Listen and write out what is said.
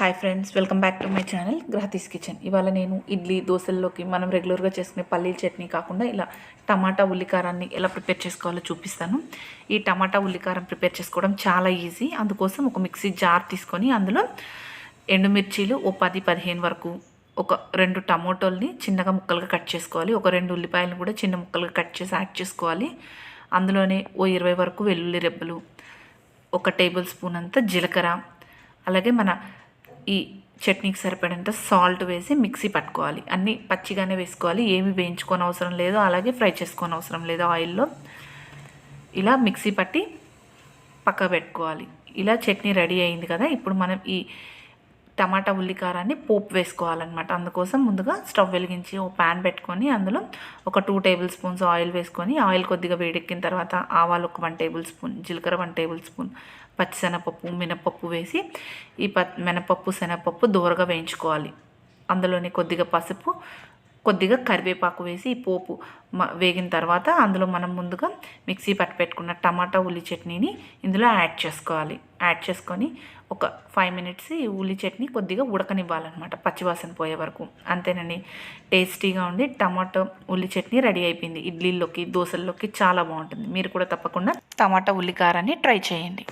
Hi friends welcome back to my channel Grahathi's kitchen ఇవాళ నేను ఇడ్లీ దోశల్లోకి మనం రెగ్యులర్గా చేసుకునే పల్లీల చట్నీ కాకుండా ఇలా టమాటా ఉల్లికారాన్ని ఎలా ప్రిపేర్ చేసుకోవాలో చూపిస్తాను. ఈ టమాటా ఉల్లికారం ప్రిపేర్ చేసుకోవడం చాలా ఈజీ అందుకోసం ఒక మిక్సీ జార్ తీసుకొని అందులో ఎండుమిర్చీలు ఓ పది పదిహేను వరకు ఒక రెండు టమోటోల్ని చిన్నగా ముక్కలుగా కట్ చేసుకోవాలి. ఒక రెండు ఉల్లిపాయలను కూడా చిన్న ముక్కలుగా కట్ చేసి యాడ్ చేసుకోవాలి. అందులోనే ఓ ఇరవై వరకు వెల్లుల్లి రెబ్బలు ఒక టేబుల్ స్పూన్ అంత జీలకర్ర అలాగే మన ఈ చట్నీకి సరిపడేంత సాల్ట్ వేసి మిక్సీ పట్టుకోవాలి. అన్నీ పచ్చిగానే వేసుకోవాలి. ఏమి వేయించుకోని అవసరం లేదు. అలాగే ఫ్రై చేసుకోని అవసరం లేదు ఆయిల్లో. ఇలా మిక్సీ పట్టి పక్క పెట్టుకోవాలి. ఇలా చట్నీ రెడీ అయింది కదా. ఇప్పుడు మనం ఈ టమాటా ఉల్లికారాన్ని పోపు వేసుకోవాలన్నమాట. అందుకోసం ముందుగా స్టవ్ వెలిగించి ఒక ప్యాన్ పెట్టుకొని అందులో ఒక టూ టేబుల్ స్పూన్స్ ఆయిల్ వేసుకొని ఆయిల్ కొద్దిగా వేడెక్కిన తర్వాత ఆవాలు ఒక వన్ టేబుల్ స్పూన్ జీలకర్ర వన్ టేబుల్ స్పూన్ పచ్చిశనగపప్పు మినపప్పు వేసి ఈ ప మినపప్పు శనగపప్పు దూరగా వేయించుకోవాలి. అందులోనే కొద్దిగా పసుపు కొద్దిగా కరివేపాకు వేసి ఈ పోపు వేగిన తర్వాత అందులో మనం ముందుగా మిక్సీ పట్టి పెట్టుకున్న టమాటా ఉల్లి చట్నీని ఇందులో యాడ్ చేసుకోవాలి. యాడ్ చేసుకొని ఒక ఫైవ్ మినిట్స్ ఈ ఉల్లి చట్నీ కొద్దిగా ఉడకనివ్వాలన్నమాట పచ్చివాసన పోయే వరకు. అంతేనండి టేస్టీగా ఉంది టమాటో ఉల్లి చట్నీ రెడీ అయిపోయింది. ఇడ్లీల్లోకి దోశల్లోకి చాలా బాగుంటుంది. మీరు కూడా తప్పకుండా టమాటా ఉల్లి కారాన్ని ట్రై చేయండి.